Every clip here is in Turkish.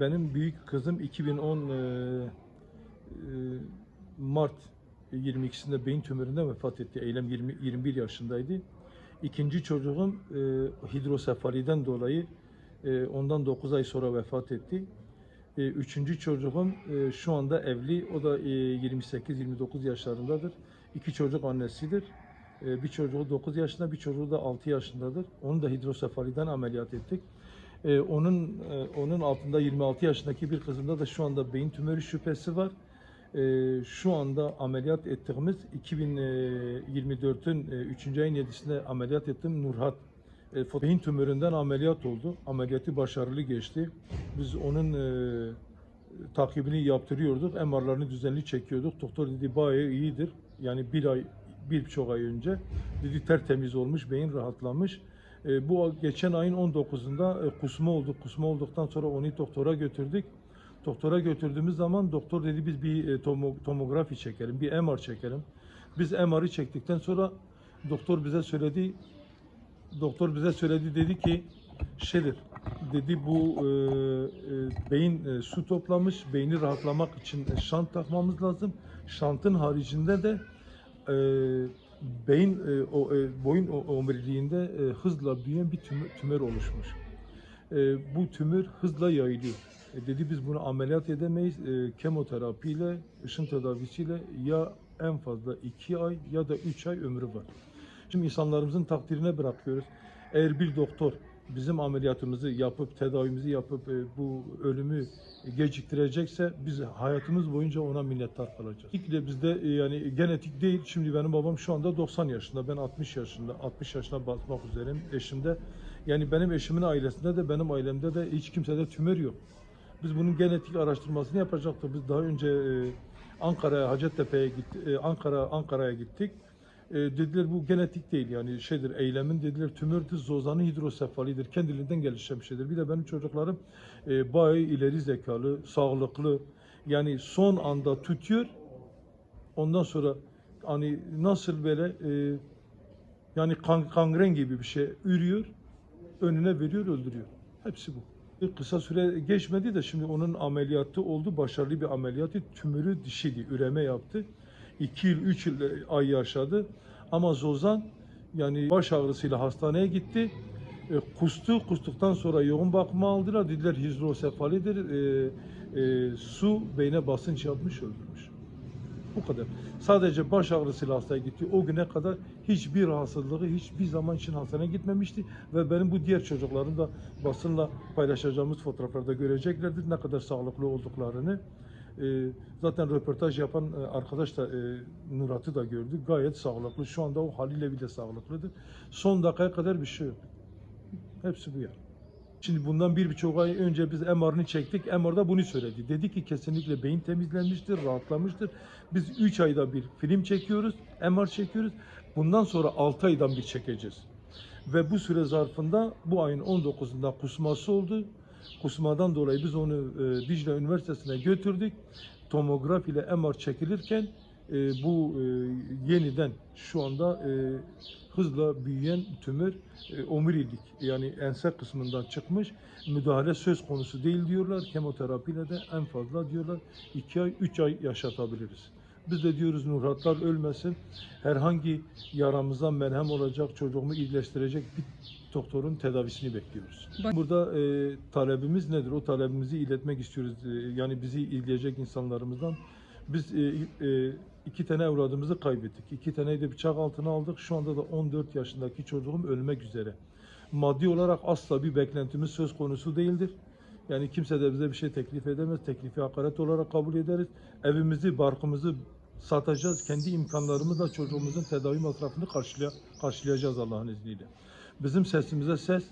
Benim büyük kızım 2010 e, e, Mart 22'sinde beyin tümöründen vefat etti. Eylem 20, 21 yaşındaydı. İkinci çocuğum e, hidrosefaliden dolayı e, ondan 9 ay sonra vefat etti. E, üçüncü çocuğum e, şu anda evli. O da e, 28-29 yaşlarındadır. İki çocuk annesidir. E, bir çocuğu 9 yaşında, bir çocuğu da 6 yaşındadır. Onu da hidrosefaliden ameliyat ettik. E, onun e, onun altında 26 yaşındaki bir kızımda da şu anda beyin tümörü şüphesi var. E, şu anda ameliyat ettiğimiz 2024'ün e, 3. ayın 7'sinde ameliyat ettiğim Nurhat e, beyin tümöründen ameliyat oldu. Ameliyatı başarılı geçti. Biz onun e, takibini yaptırıyorduk. MR'larını düzenli çekiyorduk. Doktor dedi bayağı iyidir. Yani bir ay, bir buçuk ay önce dedi tertemiz olmuş, beyin rahatlamış. E, bu geçen ayın 19'unda e, kusma oldu. Kusma olduktan sonra onu doktora götürdük. Doktora götürdüğümüz zaman doktor dedi biz bir e, tomo- tomografi çekelim, bir MR çekelim. Biz MR'ı çektikten sonra doktor bize söyledi, doktor bize söyledi dedi ki şeydir dedi bu e, e, beyin e, su toplamış beyni rahatlamak için şant takmamız lazım şantın haricinde de e, beyin e, o e, boyun omuriliğinde e, hızla büyüyen bir tümör, tümör oluşmuş. E, bu tümör hızla yayılıyor. E, dedi biz bunu ameliyat edemeyiz. E, kemoterapiyle ışın tedavisiyle ya en fazla 2 ay ya da 3 ay ömrü var. Şimdi insanlarımızın takdirine bırakıyoruz. Eğer bir doktor bizim ameliyatımızı yapıp, tedavimizi yapıp e, bu ölümü geciktirecekse biz hayatımız boyunca ona minnettar kalacağız. İlk de bizde e, yani genetik değil. Şimdi benim babam şu anda 90 yaşında, ben 60 yaşında, 60 yaşına basmak üzereyim. Eşimde yani benim eşimin ailesinde de benim ailemde de hiç kimsede tümör yok. Biz bunun genetik araştırmasını yapacaktık. Biz daha önce e, Ankara'ya, Hacettepe'ye gitti, e, Ankara Ankara'ya gittik. E, dediler bu genetik değil yani şeydir eylemin dediler tümördür zozanı hidrosefalidir kendiliğinden gelişen bir şeydir. Bir de benim çocuklarım e, bayağı ileri zekalı, sağlıklı yani son anda tutuyor ondan sonra hani nasıl böyle e, yani kan, kangren gibi bir şey ürüyor önüne veriyor öldürüyor. Hepsi bu. Kısa süre geçmedi de şimdi onun ameliyatı oldu. Başarılı bir ameliyatı. Tümörü dişiydi. Üreme yaptı. 2 yıl, 3 yıl ay yaşadı. Ama Zozan yani baş ağrısıyla hastaneye gitti. E, kustu. Kustuktan sonra yoğun bakıma aldılar. Dediler hidrosefalidir. E, e, su beyne basınç yapmış öldürmüş. Bu kadar. Sadece baş ağrısıyla hastaya gitti. O güne kadar hiçbir rahatsızlığı hiçbir zaman için hastaneye gitmemişti. Ve benim bu diğer çocuklarım da basınla paylaşacağımız fotoğraflarda göreceklerdir ne kadar sağlıklı olduklarını. Ee, zaten röportaj yapan e, arkadaş da e, Nurat'ı da gördü. Gayet sağlıklı. Şu anda o haliyle bile sağlıklıdır. Son dakikaya kadar bir şey yok. Hepsi bu yani. Şimdi bundan bir buçuk ay önce biz MR'ını çektik. MR'da bunu söyledi. Dedi ki kesinlikle beyin temizlenmiştir, rahatlamıştır. Biz 3 ayda bir film çekiyoruz, MR çekiyoruz. Bundan sonra 6 aydan bir çekeceğiz. Ve bu süre zarfında bu ayın 19'unda kusması oldu. Kusmadan dolayı biz onu e, Dicle Üniversitesi'ne götürdük. Tomograf ile MR çekilirken e, bu e, yeniden şu anda e, hızla büyüyen tümör e, omurilik yani ense kısmından çıkmış. Müdahale söz konusu değil diyorlar. Kemoterapiyle de en fazla diyorlar 2 ay 3 ay yaşatabiliriz. Biz de diyoruz Nurhatlar ölmesin. Herhangi yaramıza merhem olacak, çocuğumu iyileştirecek bir doktorun tedavisini bekliyoruz. Burada e, talebimiz nedir? O talebimizi iletmek istiyoruz. E, yani bizi ilgileyecek insanlarımızdan. Biz e, e, iki tane evladımızı kaybettik. İki taneyi de bıçak altına aldık. Şu anda da 14 yaşındaki çocuğum ölmek üzere. Maddi olarak asla bir beklentimiz söz konusu değildir. Yani kimse de bize bir şey teklif edemez. Teklifi hakaret olarak kabul ederiz. Evimizi, barkımızı satacağız. Kendi imkanlarımızla çocuğumuzun tedavi masrafını karşılaya, karşılayacağız Allah'ın izniyle. Bizim sesimize ses,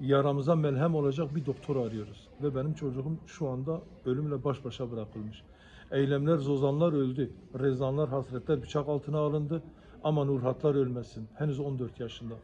yaramıza melhem olacak bir doktor arıyoruz. Ve benim çocuğum şu anda ölümle baş başa bırakılmış. Eylemler, zozanlar öldü. Rezanlar, hasretler bıçak altına alındı. Ama Nurhatlar ölmesin. Henüz 14 yaşında.